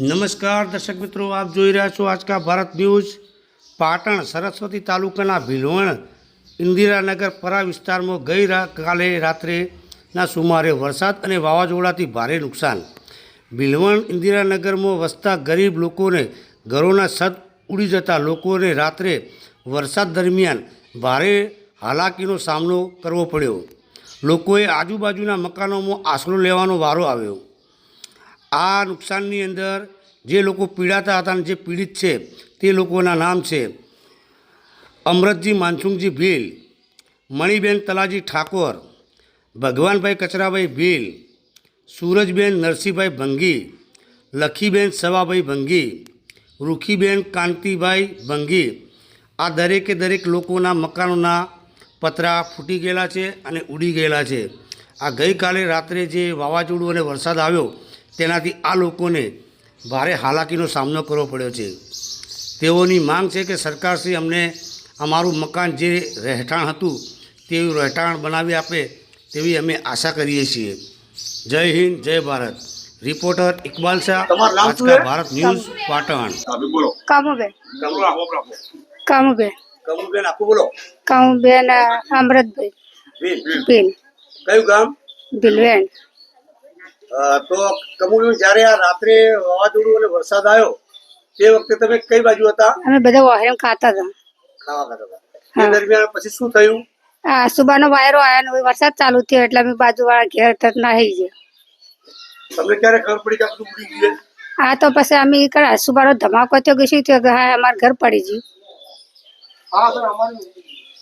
નમસ્કાર દર્શક મિત્રો, આપ જોઈ રહ્યા છો આજકા ભારત ન્યૂઝ. પાટણ સરસ્વતી તાલુકાના ભીલવણ ઇન્દિરાનગર પરા વિસ્તારમાં ગઈ કાલે રાત્રેના સુમારે વરસાદ અને વાવાઝોડાથી ભારે નુકસાન. ભીલવણ ઇન્દિરાનગરમાં વસતા ગરીબ લોકોને ઘરોના સદ ઉડી જતા લોકોને રાત્રે વરસાદ દરમિયાન ભારે હાલાકીનો સામનો કરવો પડ્યો. લોકોએ આજુબાજુના મકાનોમાં આશરો લેવાનો વારો આવ્યો. આ નુકસાનની અંદર જે લોકો પીડાતા હતા અને જે પીડિત છે, તે લોકોના નામ છે અમરતજી માનસુંગજી ભીલ, મણિબેન તલાજી ઠાકોર, ભગવાનભાઈ કચરાભાઈ ભીલ, સૂરજબેન નરસિંહભાઈ ભંગી, લખીબેન સવાભાઈ ભંગી, રૂખીબેન કાંતિભાઈ ભંગી, આ દરેકે દરેક લોકોના મકાનોના પતરા ફૂટી ગયેલા છે અને ઉડી ગયેલા છે. આ ગઈકાલે રાત્રે જે વાવાઝોડું અને વરસાદ આવ્યો તેનાથી આ લોકોને ભારે હાલાકીનો સામનો કરવો પડ્યો છે. તેઓની માંગ છે કે સરકારશ્રી અમને અમારું મકાન જે રહેઠાણ હતું તેવું રહેઠાણ બનાવી આપે તેવી અમે આશા કરીએ છીએ. જય હિન્દ જય ભારત. રિપોર્ટર ઇકબાલ શાહ તમારું નામ શું આજકા છે? ભારત ન્યૂઝ પાટણ. કામુબેન. કામુબેન આપું બોલો. કામુબેન અમૃતભાઈ. કયું ગામ? ભીલવેણ. અ, તો કમળબેન જ્યારે આ રાત્રે વાવાઝોડું અને વરસાદ આવ્યો તે વખતે તમે કઈ બાજુ હતા? અમે બધા વાહેમ ખાતા હતા. ખાવા ખાતા હતા. તે દરમિયાન પછી શું થયું? આ સુબાનો વાયરો આવ્યો ને વરસાદ ચાલુ થયો એટલે અમે બાજુવાળા ઘેર તક નાહી ગયા. તમને ક્યારે ખબર પડી કે આપણું ઉડી ગયું? આ તો પછી અમે કરા સુબારો ધમાકો થયો કે શું થયો કે હા અમાર ઘર પડી ગયું.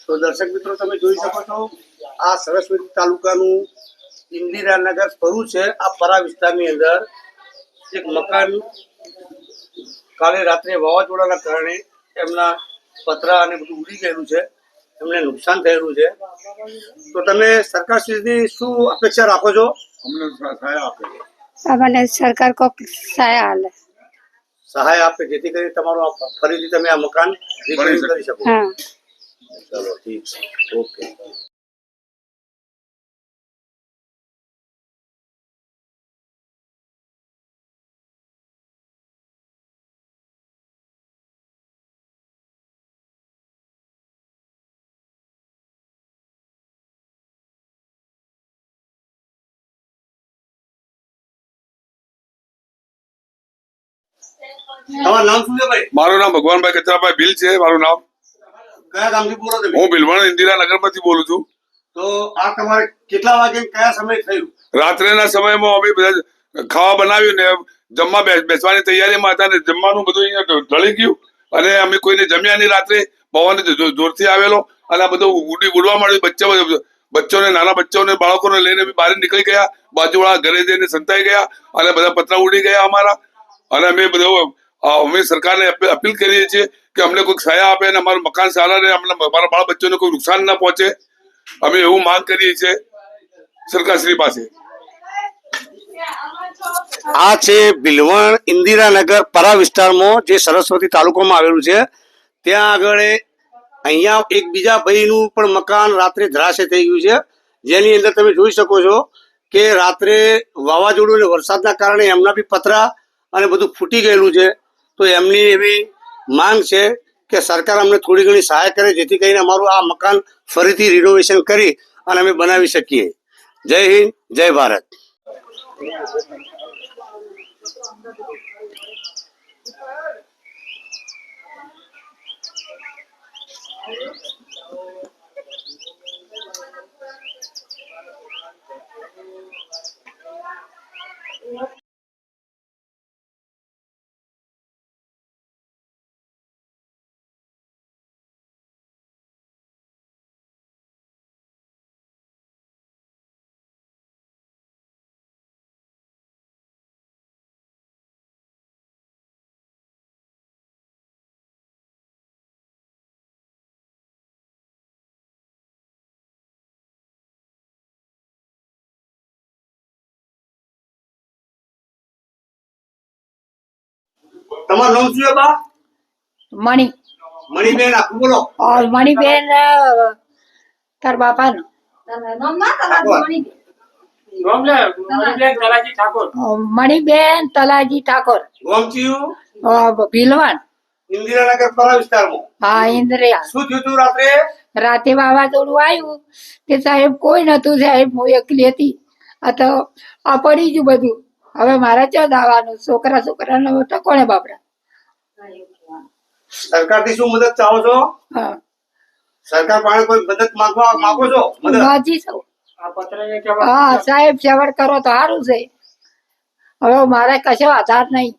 તો દર્શક મિત્રો તમે જોઈ શકો છો આ સરસ્વતી તાલુકાનું ઇન્દિરાનગર સ્વરૂપ છે આ પરા વિસ્તારની અંદર. એક મકાન કાલે રાત્રે વાવાઝોડાના કારણે એમના પતરા અને બધું ઉડી ગયેલું છે. એમને નુકસાન થયેલું છે. તો તમે સરકાર સુધી શું અપેક્ષા રાખો છો? અમને સહાય આપે અમને સરકાર કોક સહાય હાલે સહાય આપે જેથી કરી તમારું ફરીથી તમે આ મકાન રિપેરિંગ કરી શકો. હા. ચલો ઠીક છે. ઓકે. તમારું નામ શું છે ભાઈ? મારું નામ ભગવાનભાઈ કચરાભાઈ ભીલ છે મારું નામ. કયા ગામથી બોલો તમે? હું ભીલવાણ ઇન્દિરાનગરમાંથી બોલું છું. તો આ તમારે કેટલા વાગે કયા સમય થયું? રાત્રેના સમયમાં અમે બધા ખાવા બનાવ્યું ને જમવા બેસ- બેસવાની તૈયારીમાં હતા ને જમવાનું બધું અહીંયા ઢળી ગયું. અને અમે કોઈને જમ્યા નહીં રાત્રે. પવન જોરથી આવેલો. અને આ બધું ઉડી ઉડવા માંડ્યું. બચ્ચા બચ્ચોને નાના બચ્ચોને બાળકોને લઈને બહાર નીકળી ગયા. બાજુવાળા ઘરે જઈને સંતાઈ ગયા. અને બધા પતરા ઉડી ગયા અમારા. અને અમે બધો અમે સરકારને અપીલ કરીએ છીએ કે અમને કોઈ સહાય આપે અને અમારું મકાન સારા રહે અમને અમારા બાળ બચ્ચોને કોઈ નુકસાન ના પહોંચે. અમે એવું માંગ કરીએ છીએ સરકારશ્રી પાસે. આ છે ભીલવણ ઇન્દિરાનગર પરા વિસ્તારમાં જે સરસ્વતી તાલુકામાં આવેલું છે. ત્યાં આગળ અહીંયા એક બીજા ભાઈનું પણ મકાન રાત્રે ધરાશે થઈ ગયું છે. જેની અંદર તમે જોઈ શકો છો કે રાત્રે વાવાઝોડું અને વરસાદના કારણે એમના બી પતરા અને બધું ફૂટી ગયેલું છે. તો એમની એવી માંગ છે કે સરકાર અમને થોડી ઘણી સહાય કરે જેથી કરીને અમારું આ મકાન ફરીથી રિનોવેશન કરી અને અમે બનાવી શકીએ. જય હિન્દ, જય ભારત. તમારું નામ શું છે બા? મણી. મણીબેન આખું બોલો. મણીબેન તાર બાપા નું મણિબેન. તલાજી ઠાકોર. ભીલવાન. ઇન્દિરાનગર પરા વિસ્તારમાં. હા ઇન્દ્રિયા શું થયું રાત્રે? રાતે વાવાઝોડું આવ્યું તે સાહેબ કોઈ નતું સાહેબ હું એકલી હતી. આ તો આ પડી ગયું બધું. હવે મારે ચો દાવાનું? છોકરા છોકરાને તો કોને બાપડા? સરકારથી શું મદદ ચાહો છો? હા. સરકાર પાસે કોઈ મદદ માંગવા માંગો છો? મદદ? વાંચી સૌ હા સાહેબ સેવડ કરો તો સારું છે. હવે મારે કશો આધાર નહીં.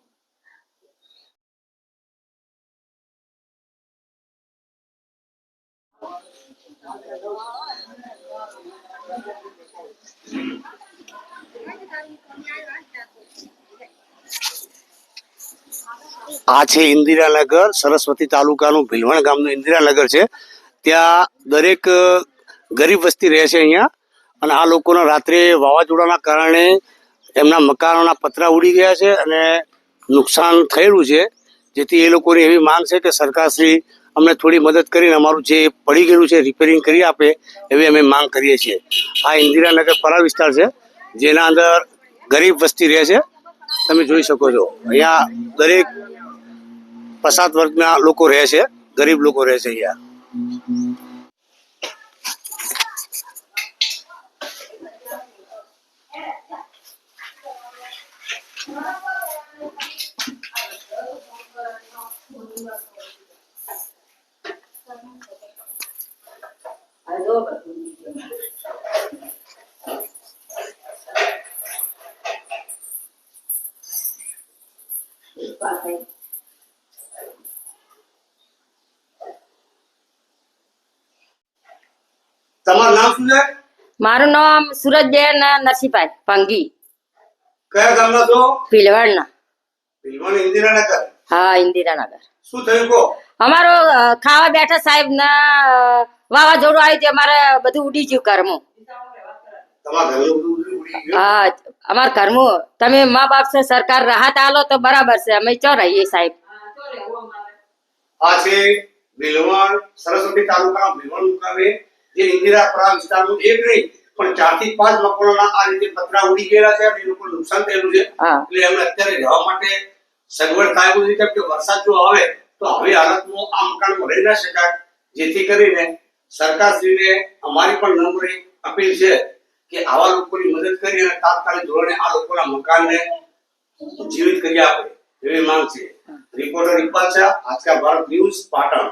આ છે ઇન્દિરાનગર સરસ્વતી તાલુકાનું ભીલવણ ગામનું ઇન્દિરાનગર છે. ત્યાં દરેક ગરીબ વસ્તી રહે છે અહીંયા. અને આ લોકોના રાત્રે વાવાઝોડાના કારણે એમના મકાનોના પતરા ઉડી ગયા છે અને નુકસાન થયેલું છે. જેથી એ લોકોની એવી માંગ છે કે સરકારશ્રી અમને થોડી મદદ કરીને અમારું જે પડી ગયેલું છે રિપેરિંગ કરી આપે એવી અમે માંગ કરીએ છીએ. આ ઇન્દિરાનગર પરા વિસ્તાર છે, જેના અંદર ગરીબ વસ્તી રહે છે. તમે જોઈ શકો છો. અહીંયા દરેક પસાત વર્ગના લોકો રહે છે ગરીબ લોકો રહે છે અહીંયા. તમારું નામ શું છે? મારું નામ સુરજબેન નરસિંહભાઈ ભંગી. કયા ગામના છો? ભીલવાડના. ભીલવાડ ઇન્દિરાનગર? હા ઇન્દિરાનગર. શું થયું કો અમારો ખાવા બેઠા સાહેબ ના વાવાઝોડું આવ્યું તે અમારે બધું ઉડી ગયું કરમું હા અમાર ઘરમું. તમે મા બાપ છે સરકાર રાહત આલો તો બરાબર છે. અમે ચો રહીએ સાહેબ. આ છે ભીલવાડ સરસ્વતી તાલુકા ભીલવાડ મુકામે જે ઇન્દિરાપરા વિસ્તારનું એક નહીં પણ ચારથી પાંચ મકાનોના આ રીતે પતરા ઉડી ગયેલા છે અને એ લોકોને નુકસાન થયેલું છે. એટલે એમને અત્યારે રહેવા માટે સગવડ એવું નથી કેમ કે વરસાદ જો આવે તો હવે હાલતમાં આ મકાનમાં રહી ના શકાય. જેથી કરીને સરકારશ્રીને અમારી પણ નમ્ર અપીલ છે કે આવા લોકોની મદદ કરી અને તાત્કાલિક ધોરણે આ લોકોના મકાનને જીવિત કરી આપે એવી માંગ છે. Reporter Iqbal Shah Aajka Bharat news Patan.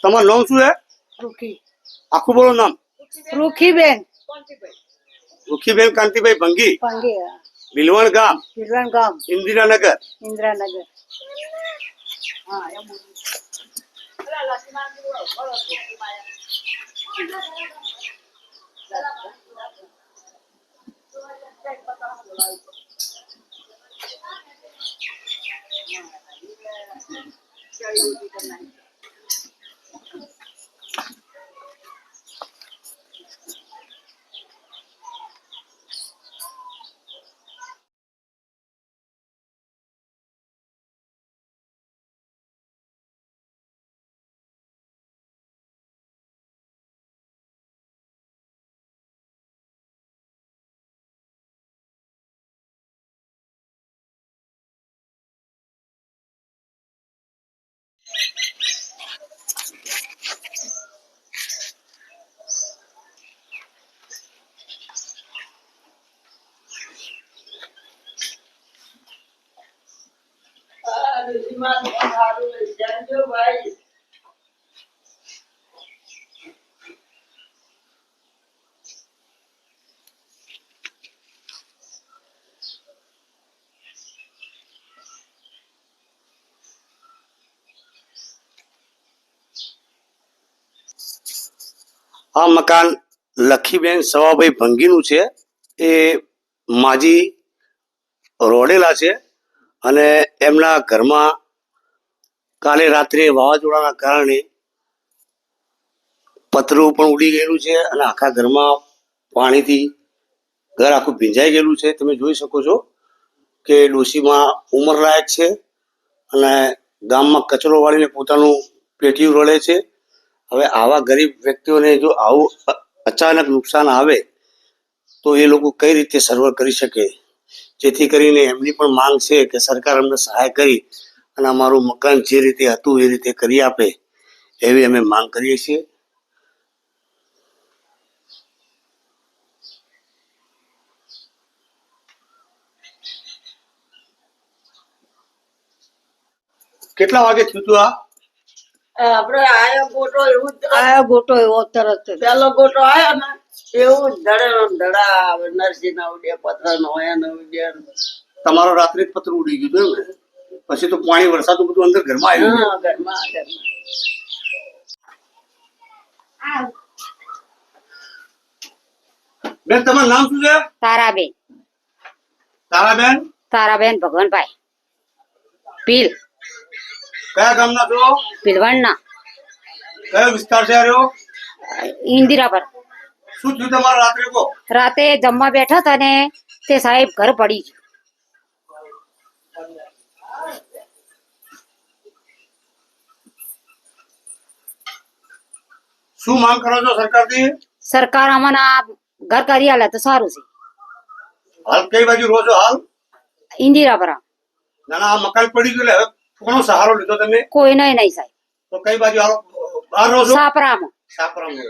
તમારું નામ શું છે રૂખી આખું બોલો નામ રૂખીબેન રૂખીબેન કાંતિભાઈ ભંગી પંગે ભીલવણ ગામ ભીલવાન ગામ ઇન્દિરાનગર ઇન્દ્રાનગર આ મકાન લખીબેન સવાભાઈ ભંગીનું છે. એ માજી રોડેલા છે અને એમના ઘરમાં કાલે રાત્રે વાવાઝોડાના કારણે પતરું પણ ઉડી ગયેલું છે અને આખા ઘરમાં પાણીથી ઘર આખું ભીંજાઈ ગયેલું છે. તમે જોઈ શકો છો કે ડોશીમાં ઉંમર લાયક છે અને ગામમાં કચરો વાળીને પોતાનું પેટીયું રળે છે. હવે આવા ગરીબ વ્યક્તિઓને જો આવું અચાનક નુકસાન આવે તો એ લોકો કઈ રીતે સર્વર કરી શકે? જેથી કરીને એમની પણ માંગ છે કે સરકાર અમને સહાય કરી અને અમારું મકાન જે રીતે હતું એ રીતે કરી આપે એવી અમે માંગ કરીએ છીએ. કેટલા વાગે થયું હતું આ? આપડે આયો ગોટો એવું જ આ ગોટો એવો તરત પેલો ગોટો આયો ને એવું જ ધડે ધડા આવે નરસિંહ ના ઉડે પથરા નો હોય ને. ઉડે તમારો રાત્રિ પત્ર ઉડી ગયું એમ ને? પછી તો પાણી વરસાદ બધું અંદર ઘરમાં આવ્યું ઘરમાં ઘરમાં. બેન તમારું નામ શું છે? તારાબેન. તારાબેન? તારાબેન ભગવાનભાઈ. પીલ. કયા ગામના છો? પીલવણના કયો વિસ્તાર છે આર્યો? રહ્યો ઇન્દિરા પર શું થયું તમારા રાત્રે કો રાતે જમવા બેઠા હતા ને તે સાહેબ ઘર પડી ગયું. શું માંગ કરો છો સરકારથી? સરકાર અમને આ ઘર કરી આલે તો સારું છે. હાલ કઈ બાજુ રહો છો હાલ? ઇન્દિરાપરા. ના ના આ મકાન પડી ગયું એટલે હવે કોનો સહારો લીધો તમે? કોઈ નહીં નહીં સાહેબ. તો કઈ બાજુ હાલો બહાર રહો છો? સાપરામાં. સાપરામાં?